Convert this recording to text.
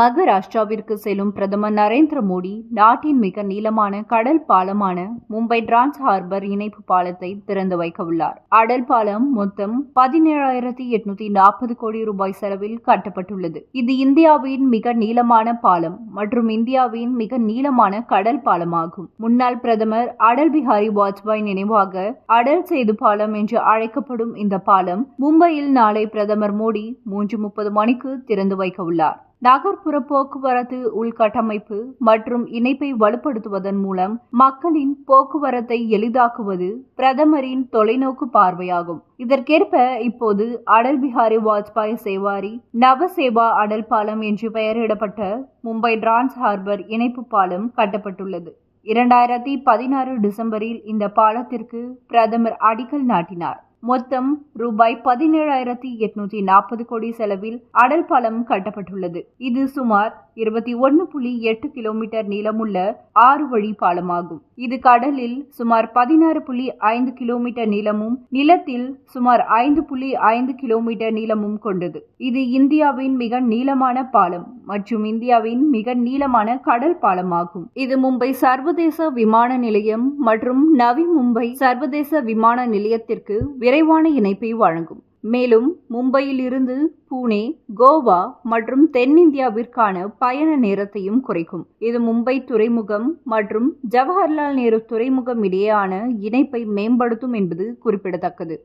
மகாராஷ்டிராவிற்கு செல்லும் பிரதமர் நரேந்திர மோடி நாட்டின் மிக நீளமான கடல் பாலமான மும்பை டிரான்ஸ் ஹார்பர் இணைப்பு பாலத்தை திறந்து வைக்க உள்ளார் அடல் பாலம் மொத்தம் பதினேழாயிரத்தி எட்நூத்தி நாற்பது கோடி ரூபாய் செலவில் கட்டப்பட்டுள்ளது. இது இந்தியாவின் மிக நீளமான பாலம் மற்றும் இந்தியாவின் மிக நீளமான கடல் பாலமாகும். முன்னாள் பிரதமர் அடல் பிஹாரி வாஜ்பாய் நினைவாக அடல் சேது பாலம் என்று அழைக்கப்படும் இந்த பாலம் மும்பையில் நாளை பிரதமர் மோடி மூன்று முப்பது மணிக்கு திறந்து வைக்க உள்ளார் நகர்ப்புற போக்குவரத்து உள்கட்டமைப்பு மற்றும் இணைப்பை வலுப்படுத்துவதன் மூலம் மக்களின் போக்குவரத்தை எளிதாக்குவது பிரதமரின் தொலைநோக்கு பார்வையாகும். இதற்கேற்ப இப்போது அடல் பிஹாரி வாஜ்பாய் சேவாரி நவசேவா அடல் பாலம் என்று பெயரிடப்பட்ட மும்பை டிரான்ஸ் ஹார்பர் இணைப்பு பாலம் கட்டப்பட்டுள்ளது. இரண்டாயிரத்தி பதினாறு டிசம்பரில் இந்த பாலத்திற்கு பிரதமர் அடிக்கல் நாட்டினார். மொத்தம் ரூபாய் பதினேழாயிரத்தி எட்நூத்தி நாற்பது கோடி செலவில் அடல் பாலம் கட்டப்பட்டுள்ளது. இது சுமார் இருபத்தி ஒன்று புள்ளி எட்டு கிலோமீட்டர் நீளமுள்ள ஆறு வழி பாலமாகும். இது கடலில் சுமார் பதினாறு புள்ளி ஐந்து கிலோமீட்டர் நீளமும் நிலத்தில் சுமார் ஐந்து புள்ளி ஐந்து கிலோமீட்டர் நீளமும் கொண்டது. இது இந்தியாவின் மிக நீளமான பாலம் மற்றும் இந்தியாவின் மிக நீளமான கடல் பாலமாகும். இது மும்பை சர்வதேச விமான நிலையம் மற்றும் நவி மும்பை சர்வதேச விமான நிலையத்திற்கு விரைவான இணைப்பை வழங்கும். மேலும் மும்பையில் இருந்து புனே கோவா மற்றும் தென்னிந்தியாவிற்கான பயண நேரத்தையும் குறைக்கும். இது மும்பை துறைமுகம் மற்றும் ஜவஹர்லால் நேரு துறைமுகம் இடையேயான இணைப்பை மேம்படுத்தும் என்பது குறிப்பிடத்தக்கது.